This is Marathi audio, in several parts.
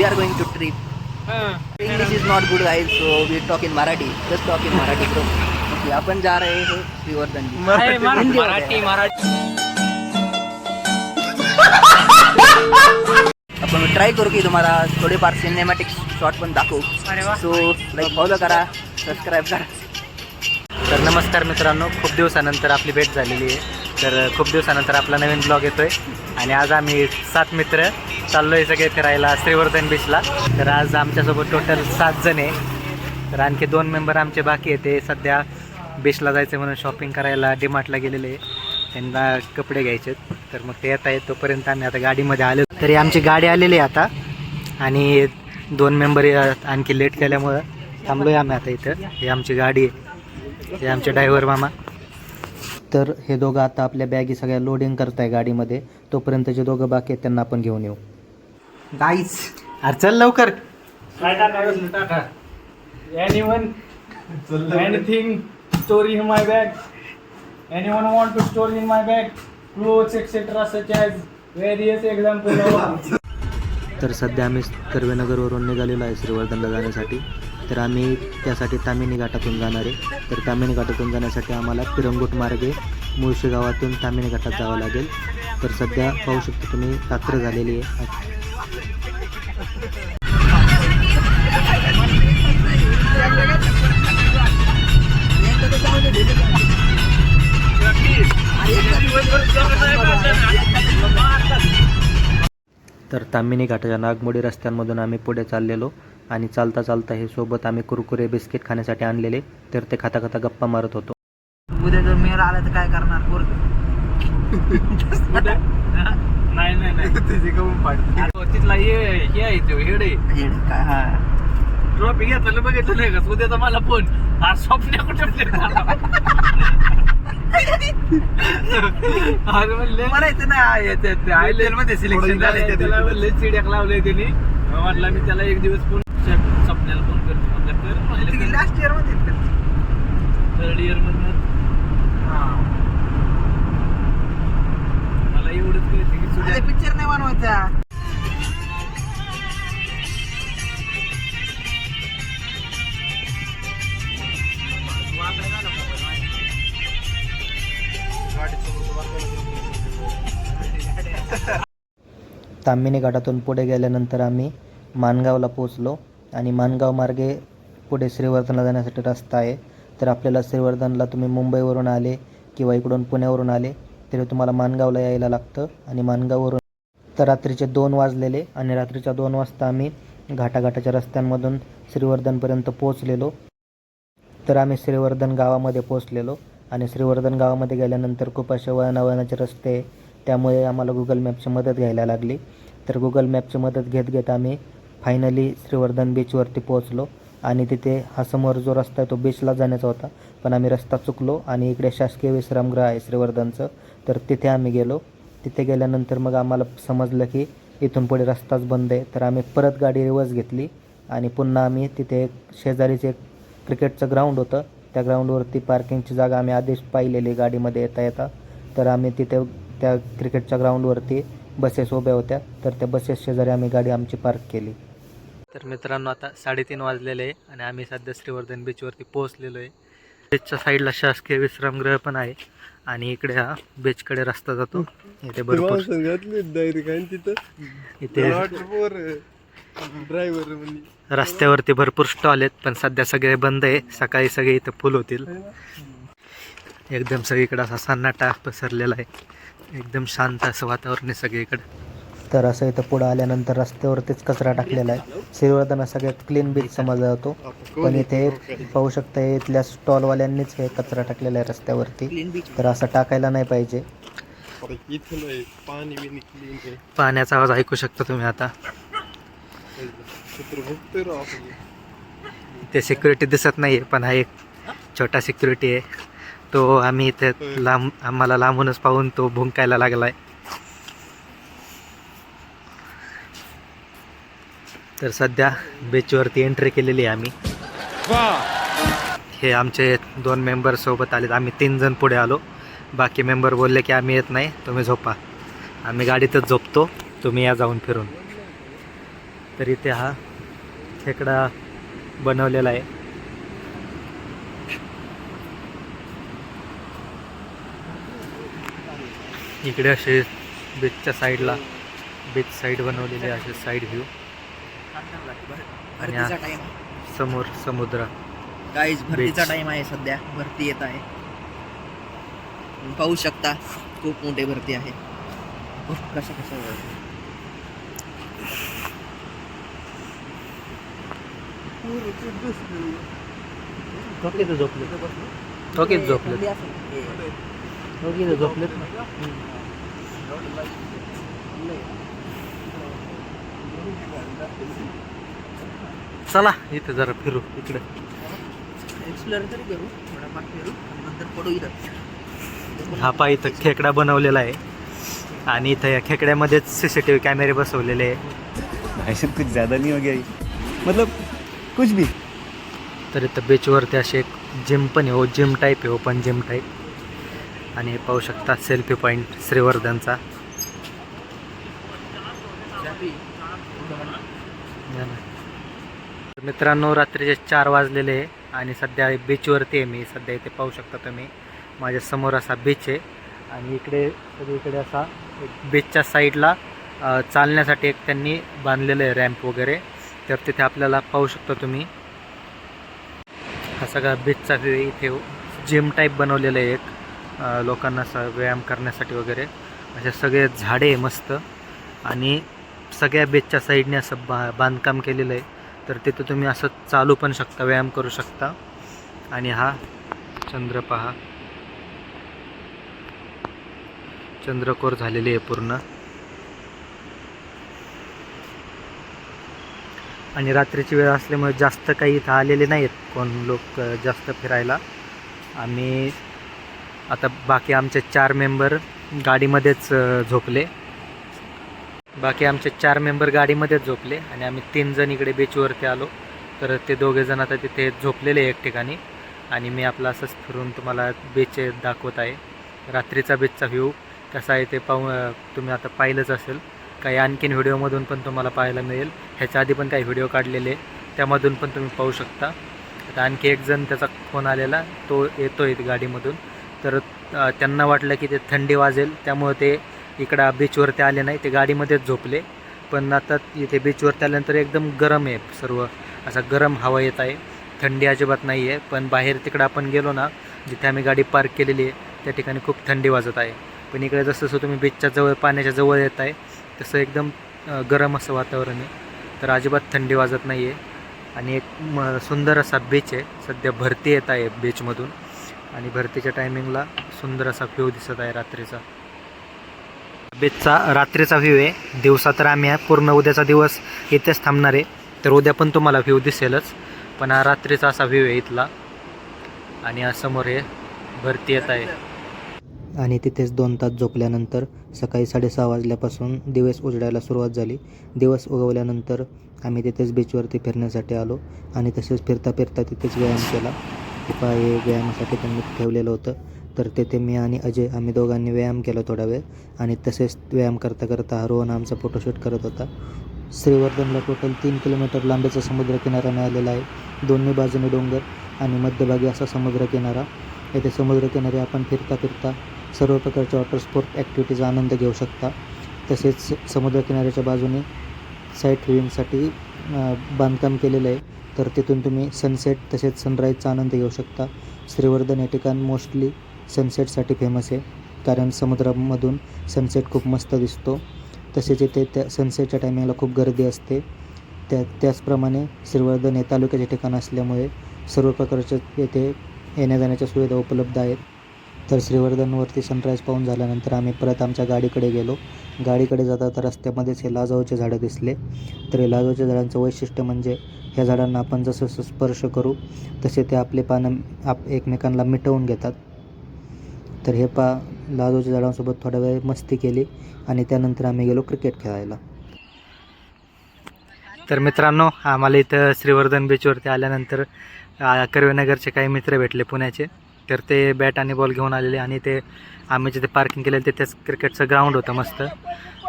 we are going to trip. English is not good guys, so we talk in Marathi. Just talk in Marathi bro. Okay, आपण जा रहे हैं श्रीवर्धनमध्ये. मराठी. आपण ट्राय करू की तुम्हाला थोडेफार सिनेमॅटिक शॉट पण दाखवू. सो लाईक फॉलो करा सबस्क्राईब करा. तर नमस्कार मित्रांनो खूप दिवसानंतर आपली भेट झालेली आहे. तर खूप दिवसानंतर आपला नवीन ब्लॉग येतोय. आणि आज आम्ही सात मित्र चाललो आहे सगळे फिरायला श्रीवर्धन बीचला तर आज आमच्यासोबत टोटल सात जण आहे. तर आणखी दोन मेंबर आमचे बाकी आहे ते सध्या बीचला जायचं म्हणून शॉपिंग करायला डीमार्टला गेलेले आहे. त्यांना कपडे घ्यायचे तर मग ते येत आहेत. तोपर्यंत आम्ही आता गाडीमध्ये आलो. तरी आमची गाडी आलेली आहे आता. आणि दोन मेंबर आणखी लेट केल्यामुळं थांबलो आहे आम्ही आता इथं. ही आमची गाडी आहे. हे आमचे ड्रायव्हर मामा. तर हे दोघं आता आपल्या बॅगी सगळ्या लोडिंग करत आहे गाडीमध्ये. तोपर्यंत जे दोघं बाकी आहेत त्यांना आपण घेऊन येऊ. गाईज अरे चल लवकर. anything? Story in my bag? Anyone want to store in my bag? Clothes etc such as various example of तर सध्या आम्ही कर्वेनगरवरून निघालेलो आहे श्रीवर्धनला जाण्यासाठी. तर आम्ही त्यासाठी तामिनी घाटातून जाणार आहे. तर तामिनी घाटातून जाण्यासाठी आम्हाला पिरंगुट मार्गे मुळशी गावातून तामिनी घाटात जावं लागेल. तर सध्या पाहू शकता तुम्ही रात्र झालेली आहे. तर तामिनी घाटाच्या नागमोडी रस्त्यांमधून आम्ही पुढे चाललेलो आणि चालता चालता हे सोबत आम्ही कुरकुरे बिस्किट खाण्यासाठी आणलेले तर ते खाता खाता गप्पा मारत होतो. उद्या जर मेळ आला तर काय करणार? नाही नाही नाही. हो, तिथला हे हे आहे तो हेड हा. ट्रॉफी घेतलं बघितलं नाही का? उद्याचा मला फोन हा स्वप्न कुठे अरे म्हणले. म्हणायचं नाही आयपीएलमध्ये सिलेक्शन झाले त्याला म्हणले चिड्याक लावले त्यांनी. म्हटलं मी त्याला एक दिवस फोन स्वप्नाला फोन करतो म्हटलं लास्ट इयरमध्ये? थर्ड इयर मधनं मला एवढंच पिक्चर नाही बनवायचा. घाटातून पुढे गेल्यानंतर आम्ही मानगावला पोचलो आणि मानगाव मार्गे पुढे श्रीवर्धनला जाण्यासाठी रस्ता आहे. तर आपल्याला श्रीवर्धनला तुम्ही मुंबईवरून आले किंवा इकडून पुण्यावरून आले तरी तुम्हाला मानगावला यायला लागतं आणि मानगाववरून तर रात्रीचे दोन वाजलेले आणि रात्रीच्या दोन वाजता आम्ही घाटाघाटाच्या रस्त्यांमधून श्रीवर्धनपर्यंत पोहोचलेलो. तर आम्ही श्रीवर्धन गावामध्ये पोहोचलेलो आणि श्रीवर्धन गावामध्ये गेल्यानंतर खूप असे वळणावळणाचे रस्ते आहे. त्यामुळे आम्हाला गुगल मॅपची मदत घ्यायला लागली. तर गुगल मॅपची मदत घेत घेत आम्ही फायनली श्रीवर्धन बीचवरती पोहोचलो आणि तिथे हा समोर जो रस्ता आहे तो बीचला जाण्याचा होता. पण आम्ही रस्ता चुकलो आणि इकडे शासकीय विश्रामगृह आहे श्रीवर्धनचं. तर तिथे आम्ही गेलो. तिथे गेल्यानंतर मग आम्हाला समजलं की इथून पुढे रस्ताच बंद आहे. तर आम्ही परत गाडी रिवर्स घेतली आणि पुन्हा आम्ही तिथे एक शेजारीचे एक क्रिकेटचं ग्राउंड होतं. त्या ग्राउंडवरती पार्किंगची जागा आम्ही आधीच पाहिलेली गाडीमध्ये येता येता. तर आम्ही तिथे त्या क्रिकेटच्या ग्राउंडवरती बसेस उभ्या होत्या. तर त्या बसेस शेजारी आम्ही गाडी आमची पार्क केली. तर मित्रांनो आता साडेतीन वाजलेले आहे आणि आम्ही सध्या श्रीवर्धन बीचवरती पोहोचलेलो आहे. बीचच्या साईडला शासकीय विश्रामगृह पण आहे. आणि इकडे हा बीचकडे रस्ता जातो. इथे भरपूर. इथे ड्रायव्हर रस्त्यावरती भरपूर स्टॉल आहेत पण सध्या सगळे बंद आहे. सकाळी सगळे इथं फुल होतील. एकदम सगळीकडे असा सन्नाटा पसरलेला आहे. एकदम शांत असं वातावरण आहे सगळीकडे. तर असं इथं पुढं आल्यानंतर रस्त्यावरतीच कचरा टाकलेला आहे. श्रीवर्धन सगळ्यात क्लीन बीच समजला जातो. पण इथे पाहू शकता इथल्या स्टॉलवाल्यांनीच हे कचरा टाकलेला आहे रस्त्यावरती. तर असं टाकायला नाही पाहिजे. पाण्याचा आवाज ऐकू शकता तुम्ही आता. ते सिक्युरिटी दिसत नाही आहे पण हा एक छोटा सिक्युरिटी आहे. तो आम्ही इथे लांब आम्हाला लांबूनच पाहून तो भुंकायला लागला आहे तर सध्या बीचवरती एंट्री केलेली आहे आम्ही. हे आमचे दोन मेंबर सोबत आलेत. आम्ही तीन जण पुढे आलो. बाकी मेंबर बोलले की आम्ही येत नाही. तुम्ही झोपा. आम्ही गाडीतच झोपतो. तुम्ही या जाऊन फिरून. तर इथे हा खेकडा बनवलेला आहे. इकडे असे बीचच्या साईडला बीच साईड बनवलेले असे साईड व्ह्यू भरतीचा टाइम समोर समुद्र. गाईज भरतीचा. टाइम आहे सध्या. भरती येत आहे. पाहू शकता खूप मोठे भरती आहे. कशा कशा तर झोपले. ओके झोपले ओके तर झोपलेत ना चला इथे जरा फिरू इकडे. एक्सप्लोर तरी करू थोडाफार फिरू नंतर पडू इथं. हा पा इथं खेकडा बनवलेला आहे. आणि इथं या खेकड्यामध्येच सी सी टी व्ही कॅमेरे बसवलेले आहे. साहब कुछ ज़्यादा नहीं हो गया ये? मतलब कुछ भी. तर इथं बीचवरती असे एक जिम पण आहे. हो जिम टाईप आहे ओपन जिम टाईप आणि हे पाहू शकता सेल्फी पॉईंट श्रीवर्धनचा. या ना. मित्रांनो रात्रीचे चार वाजलेले आहे आणि सध्या बीचवरती आहे मी. सध्या इथे पाहू शकता तुम्ही. माझ्यासमोर असा बीच आहे आणि इकडे सगळीकडे असा एक बीचच्या साईडला चालण्यासाठी एक त्यांनी बांधलेलं आहे रॅम्प वगैरे. तर तिथे आपल्याला पाहू शकता तुम्ही. हा सगळा बीचचा व्ह्यू इथे जिम टाईप बनवलेलं आहे एक लोकांना असा व्यायाम करण्यासाठी वगैरे. असे सगळे झाडे आहे मस्त. आणि सगळ्या बीचच्या साईडने असं बा बांधकाम केलेलं आहे. तर तिथं तुम्ही असं चालू पण शकता व्यायाम करू शकता. आणि हा चंद्र पहा. चंद्रकोर झालेली आहे पूर्ण. आणि रात्रीची वेळ असल्यामुळे जास्त काही इथं आलेले नाहीत कोण लोक जास्त फिरायला. आम्ही आता बाकी आमचे चार मेंबर गाडीमध्येच झोपले. बाकी आमचे चार मेंबर गाडीमध्येच झोपले आणि आम्ही तीन जण इकडे बीचवरती आलो. तर ते दोघे जण आता तिथे झोपलेले एक ठिकाणी. आणि मी आपला असंच फिरून तुम्हाला बीच दाखवत आहे. रात्रीचा बीचचा व्ह्यू कसा आहे ते पाहू तुम्ही आता पाहिलंच असेल. काही आणखीन व्हिडिओमधून पण तुम्हाला पाहायला मिळेल. ह्याच्या आधी पण काही व्हिडिओ काढलेले. त्यामधून पण तुम्ही पाहू शकता. आता आणखी एक जण त्याचा फोन आलेला. तो येतो आहे गाडीमधून. तर त्यांना वाटलं की ते थंडी वाजेल. त्यामुळे ते इकडं बीचवरती आले नाही ते गाडीमध्येच झोपले. पण आता इथे बीचवरती आल्यानंतर एकदम गरम आहे सर्व. असा गरम हवा येत आहे. थंडी अजिबात नाही आहे. पण बाहेर तिकडं आपण गेलो ना जिथे आम्ही गाडी पार्क केलेली आहे त्या ठिकाणी खूप थंडी वाजत आहे. पण इकडे जसं जसं तुम्ही बीचच्या जवळ पाण्याच्या जवळ येत आहे तसं एकदम गरम असं वातावरण आहे. तर अजिबात थंडी वाजत नाही आहे. आणि एक म सुंदर असा बीच आहे. सध्या भरती येत आहे बीचमधून आणि भरतीच्या टायमिंगला सुंदर असा व्ह्यू दिसत आहे रात्रीचा. बीचचा रात्रीचा व्ह्यू आहे. दिवसा तर आम्ही आहे पूर्ण उद्याचा दिवस इथेच थांबणार आहे. तर उद्या पण तुम्हाला व्ह्यू दिसेलच. पण हा रात्रीचा असा व्ह्यू आहे इथला. आणि समोर हे भरती येत आहे. आणि तिथेच दोन तास झोपल्यानंतर सकाळी साडेसहा वाजल्यापासून दिवस उजडायला सुरुवात झाली. दिवस उगवल्यानंतर आम्ही तिथेच बीचवरती फिरण्यासाठी आलो आणि तसेच फिरता फिरता तिथेच व्यायाम केला. हे व्यायामासाठी त्यांनी ठेवलेलं होतं. तर तेथे मी आणि अजय आम्ही दोघांनी व्यायाम केला थोडा वेळ आणि तसेच व्यायाम करता करता रोहन आमचा फोटोशूट करत होता. श्रीवर्धनला टोटल तीन किलोमीटर लांबीचा समुद्रकिनारा मिळालेला आहे. दोन्ही बाजूने डोंगर आणि मध्यभागी असा समुद्रकिनारा. येथे समुद्रकिनारी आपण फिरता फिरता सर्व प्रकारच्या वॉटर स्पोर्ट ॲक्टिव्हिटीचा आनंद घेऊ शकता. तसेच समुद्रकिनाऱ्याच्या बाजूने साईट व्ह्यूइंगसाठी बांधकाम केलेलं आहे. तर तिथून तुम्ही सनसेट तसेच सनराईजचा आनंद घेऊ शकता. श्रीवर्धन हे ठिकाण मोस्टली सनसेटसाठी फेमस आहे. कारण समुद्रामधून सनसेट खूप मस्त दिसतो. तसेच इथे त्या सनसेटच्या टायमिंगला खूप गर्दी असते. त्या त्याचप्रमाणे श्रीवर्धन हे तालुक्याचे ठिकाण असल्यामुळे सर्व प्रकारच्या येथे येण्या जाण्याच्या सुविधा उपलब्ध आहेत. तर श्रीवर्धनवरती सनराईज पाहून झाल्यानंतर आम्ही परत आमच्या गाडीकडे गेलो. गाडीकडे जाता तर रस्त्यामध्येच हे लाजावचे झाडं दिसले. तर हे लाजावच्या झाडांचं वैशिष्ट्य म्हणजे ह्या झाडांना आपण जसं जसं स्पर्श करू तसे ते आपले पानं आप एकमेकांना मिटवून घेतात. तर हे पा लाजोच्या झाडांसोबत थोडा वेळ मस्ती केली आणि त्यानंतर आम्ही गेलो क्रिकेट खेळायला. तर मित्रांनो आम्हाला इथं श्रीवर्धन बीचवरती आल्यानंतर कर्वेनगरचे काही मित्र भेटले पुण्याचे. तर ते बॅट आणि बॉल घेऊन आलेले आणि ते आम्ही जिथे पार्किंग केलेलं तिथेच क्रिकेटचं ग्राउंड होतं मस्त.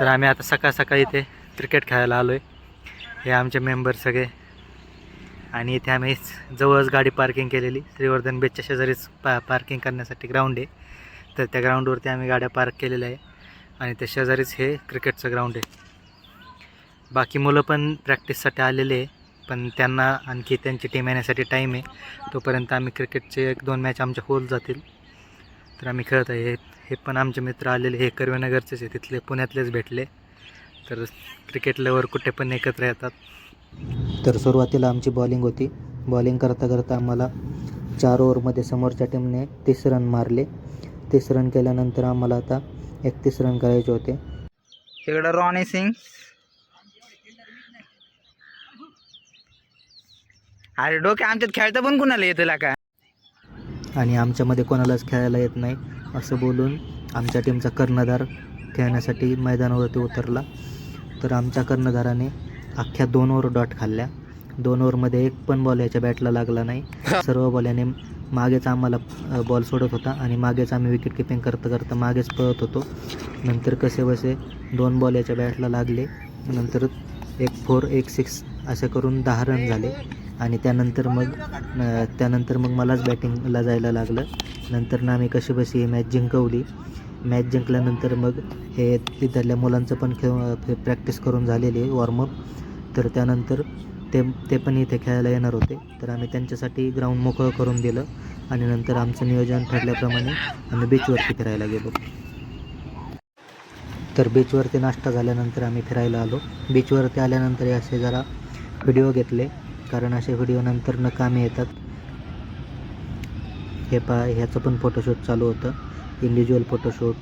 तर आम्ही आता सकाळ सकाळी इथे क्रिकेट खेळायला आलो आहे हे आमचे मेंबर सगळे. आणि इथे आम्ही जवळच गाडी पार्किंग केलेली. श्रीवर्धन बीचच्या शेजारीच पा पार्किंग करण्यासाठी ग्राउंड आहे. तर त्या ग्राउंडवरती आम्ही गाड्या पार्क केलेल्या आहे. आणि त्या शेजारीच हे क्रिकेटचं ग्राउंड आहे. बाकी मुलं पण प्रॅक्टिससाठी आलेले आहे पण त्यांना आणखी त्यांची टीम येण्यासाठी टाईम आहे. तोपर्यंत आम्ही क्रिकेटचे एक दोन मॅच आमच्या होल जातील. तर आम्ही खेळत आहे. हे- हे पण आमचे मित्र आलेले. हे कर्वेनगरचेच आहे. तिथले पुण्यातलेच भेटले. तर क्रिकेट लेवर कुठे पण एकत्र येतात. तर सुरुवातीला आमची बॉलिंग होती. बॉलिंग करता करता आम्हाला चार ओव्हरमध्ये समोरच्या टीमने तीस रन मारले. तीस रन केल्यानंतर आम्हाला आता एकतीस रन करायचे होते. इकडं रॉनी सिंग अरे डोके आमच्यात खेळता पण कुणाला येतं का आणि आमच्यामध्ये कोणालाच खेळायला येत नाही असं बोलून आमच्या टीमचा कर्णधार खेळण्यासाठी मैदानावरती उतरला. तर आमच्या कर्णधाराने अख्ख्या दोन ओव्हर डॉट खाल्ल्या. दोन ओव्हरमध्ये एक पण बॉल याच्या बॅटला लागला नाही. सर्व बॉल याने मागेच आम्हाला बॉल सोडत होता आणि मागेच आम्ही विकेट किपिंग करता करता मागेच पळत होतो. नंतर कसे बसे दोन बॉल याच्या बॅटला लागले. नंतर एक फोर एक सिक्स असे करून दहा रन झाले. आणि त्यानंतर मग त्यानंतर मग मलाच बॅटिंगला जायला लागलं. नंतर ना आम्ही कशी बशी ही मॅच जिंकवली. मॅच जिंकल्यानंतर मग हे तिथल्या मुलांचं पण खेळ प्रॅक्टिस करून झालेली वॉर्मअप तर त्यानंतर ते ते पण इथे खेळायला येणार होते. तर आम्ही त्यांच्यासाठी ग्राउंड मोकळं करून दिलं आणि नंतर आमचं नियोजन ठरल्याप्रमाणे आम्ही बीचवरती फिरायला गेलो. तर बीचवरती नाश्ता झाल्यानंतर आम्ही फिरायला आलो. बीचवरती आल्यानंतर असे जरा व्हिडिओ घेतले कारण असे व्हिडिओ नंतर न कामे येतात. हे पा ह्याचं पण फोटोशूट चालू होतं. इंडिव्हिज्युअल फोटोशूट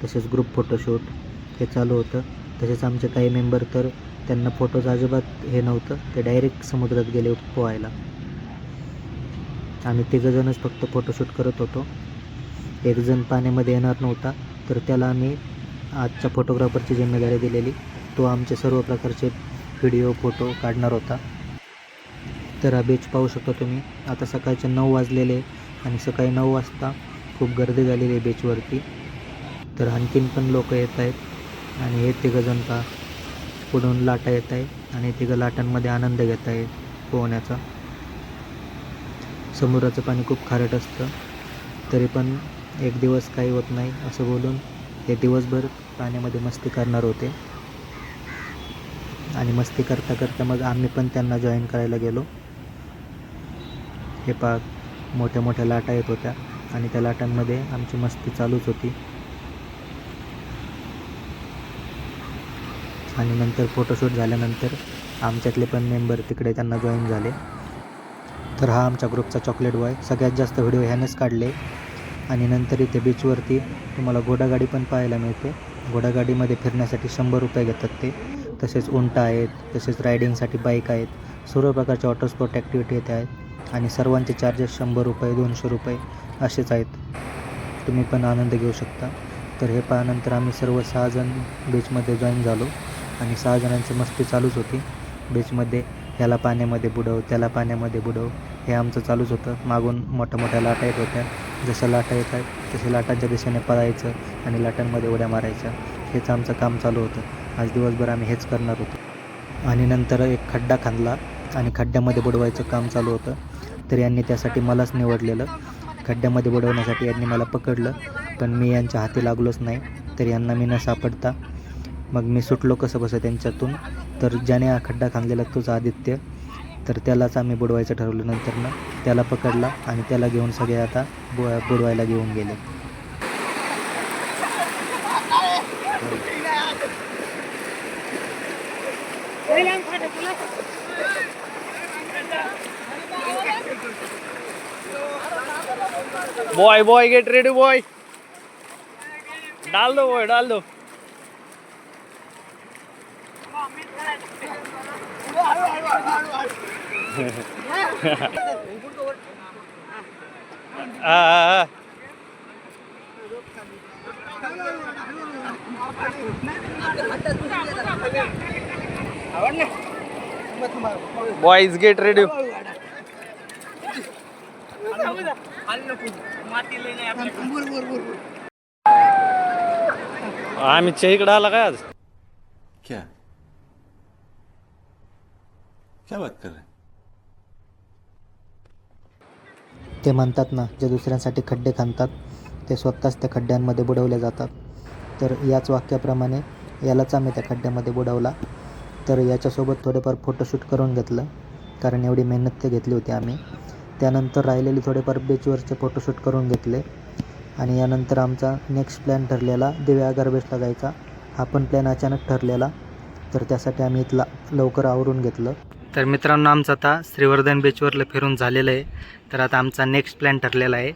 तसेच ग्रुप फोटोशूट हे चालू होतं. तसेच आमचे काही मेंबर तर त्यांना फोटोज अजिबात हे नव्हतं. ते डायरेक्ट समुद्रात गेले पोहायला. आम्ही तिघंजणच फक्त फोटोशूट करत होतो. एकजण पाण्यामध्ये येणार नव्हता तर त्याला आम्ही आजच्या फोटोग्राफरची जिम्मेदारी दिलेली. तो आमचे सर्व प्रकारचे व्हिडिओ फोटो काढणार होता. तर हा बीच पाहू शकता तुम्ही. आता सकाळचे नऊ वाजलेले आणि सकाळी नऊ वाजता खूप गर्दी झालेली आहे बीचवरती तर आणखीन पण लोक येत आहेत. आणि हे तिघंजण का पुढून लाटा येत आहे आणि तिघं लाटांमध्ये आनंद घेत आहे पोहण्याचा. समुद्राचं पाणी खूप खारट असतं तरी पण एक दिवस काही होत नाही असं बोलून हे दिवसभर पाण्यामध्ये मस्ती करणार होते. आणि मस्ती करता करता मग आम्ही पण त्यांना जॉईन करायला गेलो. हे पा मोठ्या मोठ्या लाटा येत होत्या आणि त्या लाटांमध्ये आमची मस्ती चालूच होती. आणि नंतर फोटोशूट झाल्यानंतर आमच्यातले पण मेंबर तिकडे त्यांना जॉईन झाले. तर हा आमच्या ग्रुपचा चॉकलेट बॉय सगळ्यात जास्त व्हिडिओ ह्यानेच काढले. आणि नंतर इथे बीचवरती तुम्हाला घोडागाडी पण पाहायला मिळते. घोडागाडीमध्ये फिरण्यासाठी शंभर रुपये घेतात ते. तसेच उंटा आहेत तसेच रायडिंगसाठी बाईक आहेत. सर्व प्रकारचे ऑटोस्पॉट स्पोर्ट ॲक्टिव्हिटी येते आहेत. आणि सर्वांचे चार्जेस शंभर रुपये दोनशे रुपये असेच आहेत. तुम्ही पण आनंद घेऊ शकता. तर हे पाहल्यानंतर आम्ही सर्व सहाजण बीचमध्ये जॉईन झालो. आणि सहा जणांची मस्ती चालूच होती. बीचमध्ये ह्याला पाण्यामध्ये बुडव त्याला पाण्यामध्ये बुडव हे आमचं चालूच होतं. मागून मोठ्या मोठ्या लाटा येत होत्या. जसं लाटा येत आहेत तसे लाटांच्या दिशेने पळायचं आणि लाटांमध्ये उड्या मारायच्या हेच आमचं काम चालू होतं. आज दिवसभर आम्ही हेच करणार होतो. आणि नंतर एक खड्डा खांदला आणि खड्ड्यामध्ये बुडवायचं काम चालू होतं. तर यांनी त्यासाठी मलाच निवडलेलं. खड्ड्यामध्ये बुडवण्यासाठी यांनी मला पकडलं. पण मी यांच्या हाती लागलोच नाही. तर यांना मी न सापडता मग मी सुटलो कसं बसं त्यांच्यातून. तर ज्याने हा खड्डा खांदलेला तोच आदित्य. तर त्यालाच आम्ही बुडवायचं ठरवलं नंतर ना त्याला पकडला आणि त्याला घेऊन सगळे आता बु बुडवायला घेऊन गेले. Boy boy get ready boy डाल दो बॉय डाल दो. बॉईज गेट रेडी आम्ही इकडे आला काय आज? क्या बात कर रहे ते म्हणतात ना जे दुसऱ्यांसाठी खड्डे खणतात ते स्वतःच त्या खड्ड्यांमध्ये बुडवले जातात. तर याच वाक्याप्रमाणे यालाच आम्ही त्या खड्ड्यामध्ये बुडवला. तर याच्यासोबत थोडेफार फोटोशूट करून घेतलं कारण एवढी मेहनत ते घेतली होती आम्ही. त्यानंतर राहिलेली थोडेफार बीचवरचे फोटोशूट करून घेतले. आणि यानंतर आमचा नेक्स्ट प्लॅन ठरलेला दिव्या गार्बेजला जायचा. हा पण प्लॅन अचानक ठरलेला. तर त्यासाठी आम्ही इथला लवकर आवरून घेतलं. तर मित्रांनो आमचं आता श्रीवर्धन बीचवरलं फिरून झालेलं आहे. तर आता आमचा नेक्स्ट प्लॅन ठरलेला आहे.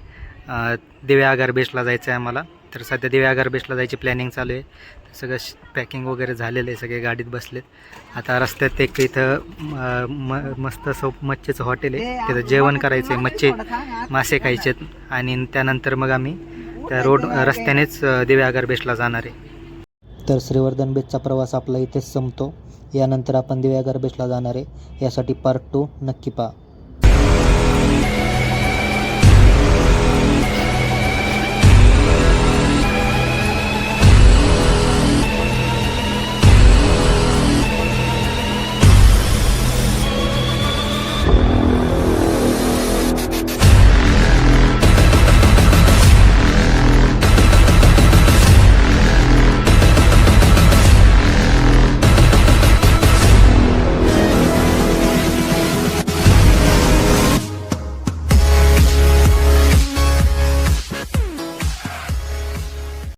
दिव्या आगार बेसला जायचं आहे आम्हाला. तर सध्या दिव्या बीचला जायची प्लॅनिंग चालू आहे. सगळं पॅकिंग वगैरे झालेलं आहे सगळे गाडीत बसलेत. आता रस्त्यात एक इथं म मस्त असं मच्छीचं हॉटेल आहे. तिथं जेवण करायचं आहे मच्छी मासे खायचे आणि त्यानंतर मग आम्ही त्या रोड रस्त्यानेच दिव्या आगार जाणार आहे. तर श्रीवर्धन बीचचा प्रवास आपला इथेच संपतो. यानंतर आपण दिव्या गार्बेजला जाणार आहे. यासाठी पार्ट टू नक्की पहा.